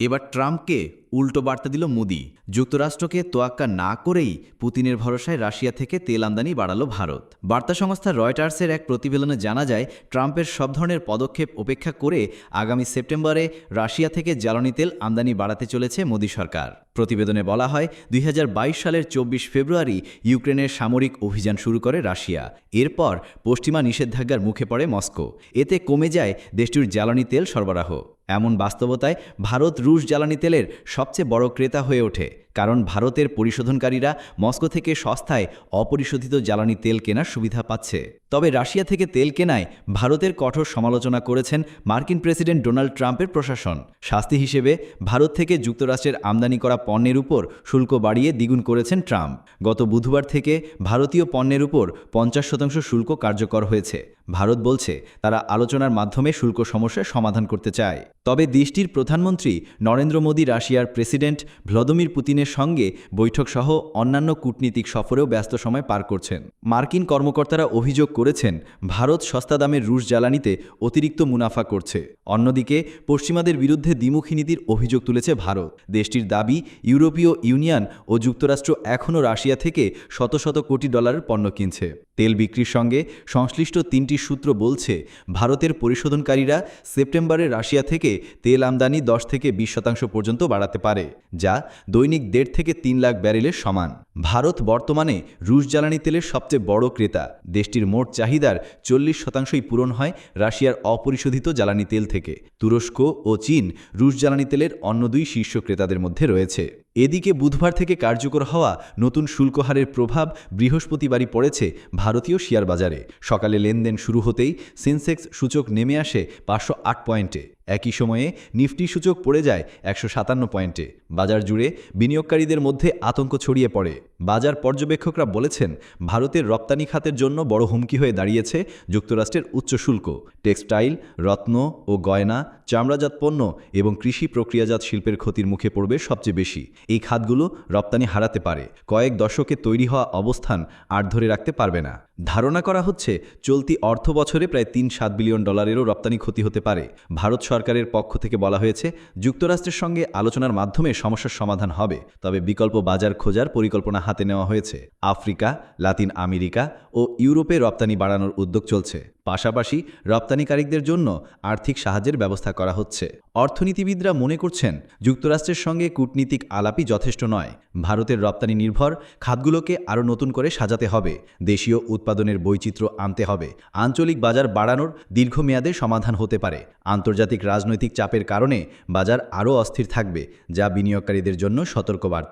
এবার ট্রাম্পকে উল্টো বার্তা দিল মোদি। যুক্তরাষ্ট্রকে তোয়াক্কা না করেই পুতিনের ভরসায় রাশিয়া থেকে তেল আমদানি বাড়ালো ভারত। বার্তা সংস্থা রয়টার্সের এক প্রতিবেদনে জানা যায়, ট্রাম্পের সব ধরনের পদক্ষেপ উপেক্ষা করে আগামী সেপ্টেম্বরে রাশিয়া থেকে জ্বালানি তেল আমদানি বাড়াতে চলেছে মোদি সরকার। প্রতিবেদনে বলা হয়, দুই হাজার বাইশ সালের চব্বিশ ফেব্রুয়ারি ইউক্রেনের সামরিক অভিযান শুরু করে রাশিয়া। এরপর পশ্চিমা নিষেধাজ্ঞার মুখে পড়ে মস্কো। এতে কমে যায় দেশটির জ্বালানি তেল সরবরাহ। এমন বাস্তবতায় ভারত রুশ জ্বালানি তেলের সবচেয়ে বড় ক্রেতা হয়ে ওঠে। কারণ ভারতের পরিশোধনকারীরা মস্কো থেকে সস্তায় অপরিশোধিত জ্বালানি তেল কেনার সুবিধা পাচ্ছে। তবে রাশিয়া থেকে তেল কেনায় ভারতের কঠোর সমালোচনা করেছেন মার্কিন প্রেসিডেন্ট ডোনাল্ড ট্রাম্পের প্রশাসন। শাস্তি হিসেবে ভারত থেকে যুক্তরাষ্ট্রের আমদানি করা পণ্যের উপর শুল্ক বাড়িয়ে দ্বিগুণ করেছেন ট্রাম্প। গত বুধবার থেকে ভারতীয় পণ্যের উপর পঞ্চাশ শতাংশ শুল্ক কার্যকর হয়েছে। ভারত বলছে তারা আলোচনার মাধ্যমে শুল্ক সমস্যার সমাধান করতে চায়। তবে দেশটির প্রধানমন্ত্রী নরেন্দ্র মোদী রাশিয়ার প্রেসিডেন্ট ভ্লাদিমির পুতিনের সঙ্গে বৈঠক সহ অন্যান্য কূটনীতিক সফরেও ব্যস্ত সময় পার করছেন। মার্কিন কর্মকর্তারা অভিযোগ করেছেন, ভারত সস্তা দামের রুশ জ্বালানিতে অতিরিক্ত মুনাফা করছে। অন্যদিকে, পশ্চিমাদের বিরুদ্ধে দ্বিমুখী নীতির অভিযোগ তুলেছে ভারত। দেশটির দাবি, ইউরোপীয় ইউনিয়ন ও যুক্তরাষ্ট্র এখনও রাশিয়া থেকে শত শত কোটি ডলারের পণ্য কিনছে। তেল বিক্রির সঙ্গে সংশ্লিষ্ট তিনটি সূত্র বলছে, ভারতের পরিশোধনকারীরা সেপ্টেম্বরে রাশিয়া থেকে তেল আমদানি দশ থেকে বিশ শতাংশ পর্যন্ত বাড়াতে পারে, যা দৈনিক দেড় থেকে তিন লাখ ব্যারেলের সমান। ভারত বর্তমানে রুশ জ্বালানি তেলের সবচেয়ে বড় ক্রেতা। দেশটির মোট চাহিদার চল্লিশ শতাংশই পূরণ হয় রাশিয়ার অপরিশোধিত জ্বালানি তেল থেকে। তুরস্ক ও চীন রুশ জ্বালানি তেলের অন্য দুই শীর্ষ ক্রেতাদের মধ্যে রয়েছে। এদিকে বুধবার থেকে কার্যকর হওয়া নতুন শুল্কহারের প্রভাব বৃহস্পতিবারই পড়েছে ভারতীয় শেয়ার বাজারে সকালে লেনদেন শুরু হতেই সেন্সেক্স সূচক নেমে আসে পাঁচশো আট পয়েন্টে। একই সময়ে নিফটি সূচক পড়ে যায় একশো সাতান্ন পয়েন্টে। বাজার জুড়ে বিনিয়োগকারীদের মধ্যে আতঙ্ক ছড়িয়ে পড়ে। বাজার পর্যবেক্ষকরা বলেছেন, ভারতের রপ্তানি খাতের জন্য বড় হুমকি হয়ে দাঁড়িয়েছে যুক্তরাষ্ট্রের উচ্চ শুল্ক। টেক্সটাইল, রত্ন ও গয়না, চামড়াজাত পণ্য এবং কৃষি প্রক্রিয়াজাত শিল্পের ক্ষতির মুখে পড়বে সবচেয়ে বেশি। এই খাতগুলো রপ্তানি হারাতে পারে। কয়েক দশকে তৈরি হওয়া অবস্থান আর ধরে রাখতে পারবে না। ধারণা করা হচ্ছে, চলতি অর্থ বছরে প্রায় তিন সাত বিলিয়ন ডলারেরও রপ্তানি ক্ষতি হতে পারে। ভারত সরকারের পক্ষ থেকে বলা হয়েছে, যুক্তরাষ্ট্রের সঙ্গে আলোচনার মাধ্যমে সমস্যার সমাধান হবে, তবে বিকল্প বাজার খোঁজার পরিকল্পনা হাতে নেওয়া হয়েছে। আফ্রিকা, লাতিন আমেরিকা ও ইউরোপে রপ্তানি বাড়ানোর উদ্যোগ চলছে। পাশাপাশি রপ্তানিকারীদের জন্য আর্থিক সাহায্যের ব্যবস্থা করা হচ্ছে। অর্থনীতিবিদরা মনে করছেন, যুক্তরাষ্ট্রের সঙ্গে কূটনীতিক আলাপই যথেষ্ট নয়। ভারতের রপ্তানি নির্ভর, খাতগুলোকে আরও নতুন করে সাজাতে হবে। দেশীয় উৎপাদনের বৈচিত্র্য আনতে হবে। আঞ্চলিক বাজার বাড়ানোর দীর্ঘমেয়াদে সমাধান হতে পারে। আন্তর্জাতিক রাজনৈতিক চাপের কারণে বাজার আরও অস্থির থাকবে, যা বিনিয়োগকারীদের জন্য সতর্কবার্তা।